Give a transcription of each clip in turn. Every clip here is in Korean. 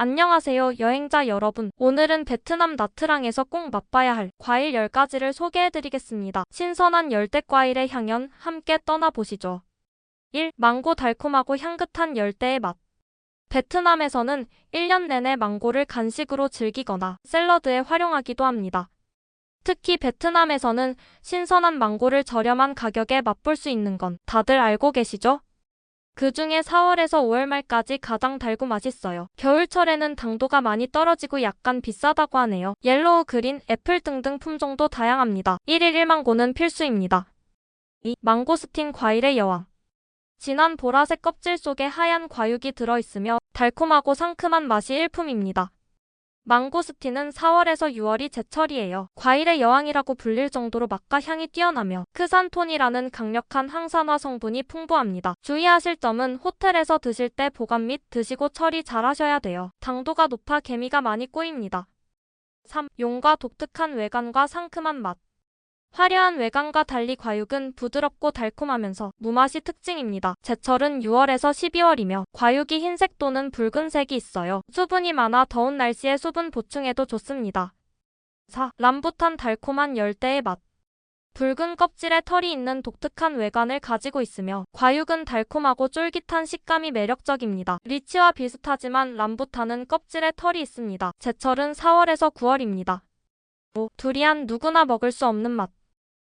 안녕하세요 여행자 여러분. 오늘은 베트남 나트랑에서 꼭 맛봐야 할 과일 10가지를 소개해드리겠습니다. 신선한 열대 과일의 향연 함께 떠나보시죠. 1. 망고 달콤하고 향긋한 열대의 맛. 베트남에서는 1년 내내 망고를 간식으로 즐기거나 샐러드에 활용하기도 합니다. 특히 베트남에서는 신선한 망고를 저렴한 가격에 맛볼 수 있는 건 다들 알고 계시죠? 그 중에 4월에서 5월 말까지 가장 달고 맛있어요. 겨울철에는 당도가 많이 떨어지고 약간 비싸다고 하네요. 옐로우, 그린, 애플 등등 품종도 다양합니다. 1일 1망고는 필수입니다. 2. 망고스틴 과일의 여왕. 진한 보라색 껍질 속에 하얀 과육이 들어있으며 달콤하고 상큼한 맛이 일품입니다. 망고스틴은 4월에서 6월이 제철이에요. 과일의 여왕이라고 불릴 정도로 맛과 향이 뛰어나며 크산톤이라는 강력한 항산화 성분이 풍부합니다. 주의하실 점은 호텔에서 드실 때 보관 및 드시고 처리 잘 하셔야 돼요. 당도가 높아 개미가 많이 꼬입니다. 3. 용과 독특한 외관과 상큼한 맛. 화려한 외관과 달리 과육은 부드럽고 달콤하면서 무맛이 특징입니다. 제철은 6월에서 12월이며 과육이 흰색 또는 붉은색이 있어요. 수분이 많아 더운 날씨에 수분 보충에도 좋습니다. 4. 람부탄 달콤한 열대의 맛. 붉은 껍질에 털이 있는 독특한 외관을 가지고 있으며 과육은 달콤하고 쫄깃한 식감이 매력적입니다. 리치와 비슷하지만 람부탄은 껍질에 털이 있습니다. 제철은 4월에서 9월입니다. 5. 두리안 누구나 먹을 수 없는 맛.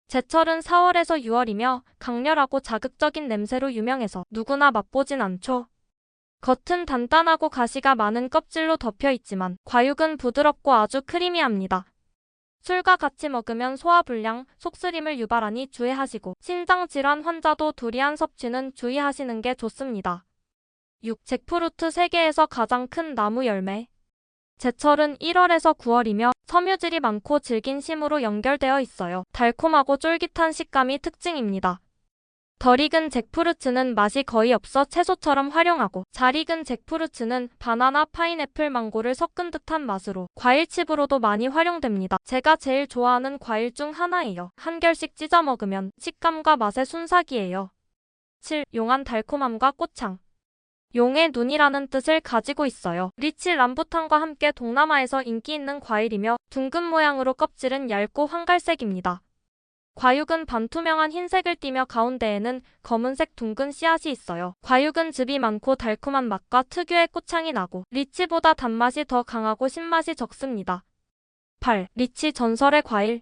제철은 4월에서 6월이며 강렬하고 자극적인 냄새로 유명해서 누구나 맛보진 않죠. 겉은 단단하고 가시가 많은 껍질로 덮여 있지만 과육은 부드럽고 아주 크리미합니다. 술과 같이 먹으면 소화불량, 속쓰림을 유발하니 주의하시고 신장질환 환자도 두리안 섭취는 주의하시는 게 좋습니다. 6. 잭프루트 세계에서 가장 큰 나무 열매 제철은 1월에서 9월이며 섬유질이 많고 질긴 심으로 연결되어 있어요. 달콤하고 쫄깃한 식감이 특징입니다. 덜 익은 잭프루트는 맛이 거의 없어 채소처럼 활용하고 잘 익은 잭프루트는 바나나, 파인애플, 망고를 섞은 듯한 맛으로 과일칩으로도 많이 활용됩니다. 제가 제일 좋아하는 과일 중 하나예요. 한 결씩 찢어 먹으면 식감과 맛의 순삭이에요. 7. 용한 달콤함과 꽃향 용의 눈이라는 뜻을 가지고 있어요. 리치 람부탄과 함께 동남아에서 인기 있는 과일이며 둥근 모양으로 껍질은 얇고 황갈색입니다. 과육은 반투명한 흰색을 띠며 가운데에는 검은색 둥근 씨앗이 있어요. 과육은 즙이 많고 달콤한 맛과 특유의 꽃향이 나고 리치보다 단맛이 더 강하고 신맛이 적습니다. 8. 리치 전설의 과일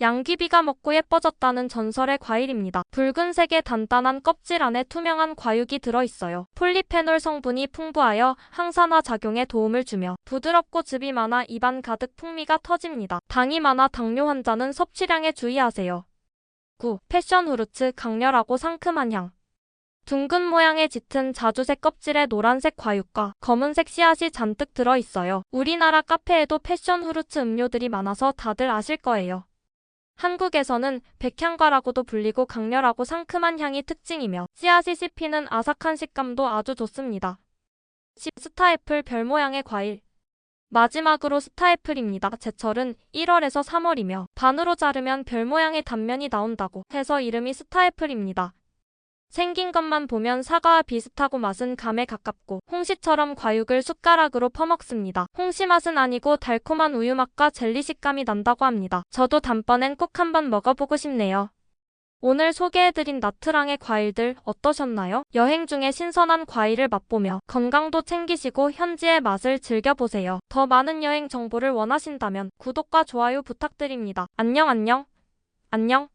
양귀비가 먹고 예뻐졌다는 전설의 과일입니다. 붉은색의 단단한 껍질 안에 투명한 과육이 들어있어요. 폴리페놀 성분이 풍부하여 항산화 작용에 도움을 주며 부드럽고 즙이 많아 입안 가득 풍미가 터집니다. 당이 많아 당뇨 환자는 섭취량에 주의하세요. 9. 패션 후르츠 강렬하고 상큼한 향 둥근 모양의 짙은 자주색 껍질에 노란색 과육과 검은색 씨앗이 잔뜩 들어있어요. 우리나라 카페에도 패션 후르츠 음료들이 많아서 다들 아실 거예요. 한국에서는 백향과라고도 불리고 강렬하고 상큼한 향이 특징이며 씨앗이 씹히는 아삭한 식감도 아주 좋습니다. 10. 스타애플 별 모양의 과일 마지막으로 스타애플입니다. 제철은 1월에서 3월이며 반으로 자르면 별 모양의 단면이 나온다고 해서 이름이 스타애플입니다. 생긴 것만 보면 사과와 비슷하고 맛은 감에 가깝고 홍시처럼 과육을 숟가락으로 퍼먹습니다. 홍시 맛은 아니고 달콤한 우유 맛과 젤리 식감이 난다고 합니다. 저도 단번엔 꼭 한번 먹어보고 싶네요. 오늘 소개해드린 나트랑의 과일들 어떠셨나요? 여행 중에 신선한 과일을 맛보며 건강도 챙기시고 현지의 맛을 즐겨보세요. 더 많은 여행 정보를 원하신다면 구독과 좋아요 부탁드립니다. 안녕 안녕. 안녕.